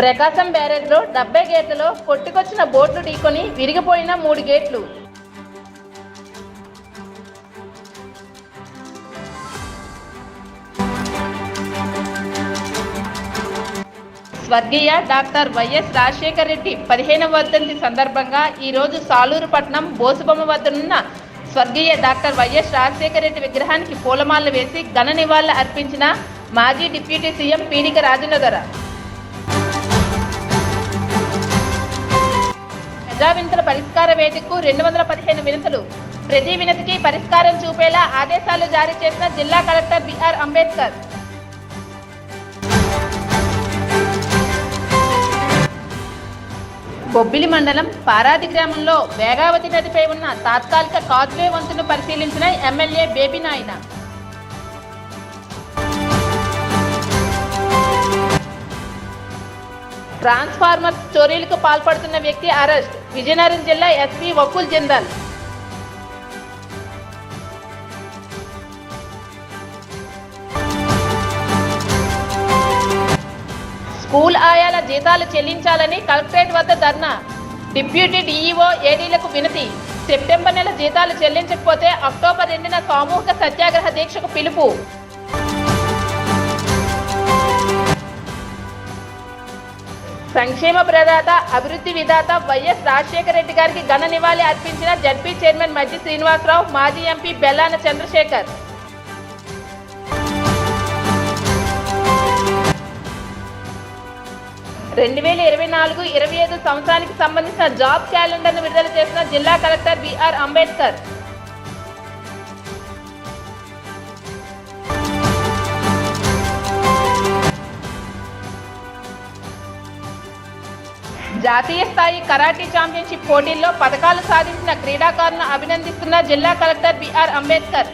ప్రకాశం బ్యారేజ్లో డెబ్బై గేట్లలో కొట్టుకొచ్చిన బోట్లు ఢీకొని విరిగిపోయిన మూడు గేట్లు. స్వర్గీయ డాక్టర్ వైఎస్ రాజశేఖర రెడ్డి పదిహేనవ వర్ధంతి సందర్భంగా ఈరోజు సాలూరు పట్నం బోసుబొమ్మ వద్దనున్న స్వర్గీయ డాక్టర్ వైఎస్ రాజశేఖర రెడ్డి విగ్రహానికి పూలమాలలు వేసి ఘన నివాళులు అర్పించిన మాజీ డిప్యూటీ సీఎం పీడిక రాజేంద్ర ప్రజా వినతుల పరిష్కార వేదికకు రెండు వందల పదిహేను వినతులు. ప్రతి వినతికి పరిష్కారం చూపేలా ఆదేశాలు జారీ చేసిన జిల్లా కలెక్టర్ బిఆర్ అంబేద్కర్. బొబ్బిలి మండలం పారాది గ్రామంలో వేగావతి నదిపై ఉన్న తాత్కాలిక కాజ్వే వంతును పరిశీలించిన ఎమ్మెల్యే బేబీ నాయన. ట్రాన్స్ఫార్మర్ చోరీలకు పాల్పడుతున్న వ్యక్తి అరెస్ట్. విజయనగరం జిల్లా ఎస్పీ వకుల్ జిందాల్. స్కూల్ ఆయాల జీతాలు చెల్లించాలని కలెక్టరేట్ వద్ద ధర్నా. డిప్యూటీ డీఈఓ ఏడీలకు వినతి. సెప్టెంబర్ నెల జీతాలు చెల్లించకపోతే అక్టోబర్ రెండున సామూహిక సత్యాగ్రహ దీక్షకు పిలుపు. సంక్షేమ ప్రదాత అభివృద్ధి విధాత వైఎస్ రాజశేఖర రెడ్డి గారికి ఘన నివాళి అర్పించిన జడ్పీ చైర్మన్ మజ్జి శ్రీనివాసరావు మాజీ ఎంపీ బెల్లాన చంద్రశేఖర్. రెండు వేల ఇరవై నాలుగు ఇరవై ఐదు సంవత్సరానికి సంబంధించిన జాబ్ క్యాలెండర్ను విడుదల చేసిన జిల్లా కలెక్టర్ బిఆర్ అంబేద్కర్. జాతీయ స్థాయి కరాటీ ఛాంపియన్షిప్ పోటీల్లో పథకాలు సాధించిన క్రీడాకారులను అభినందిస్తున్న జిల్లా కలెక్టర్ బిఆర్ అంబేద్కర్.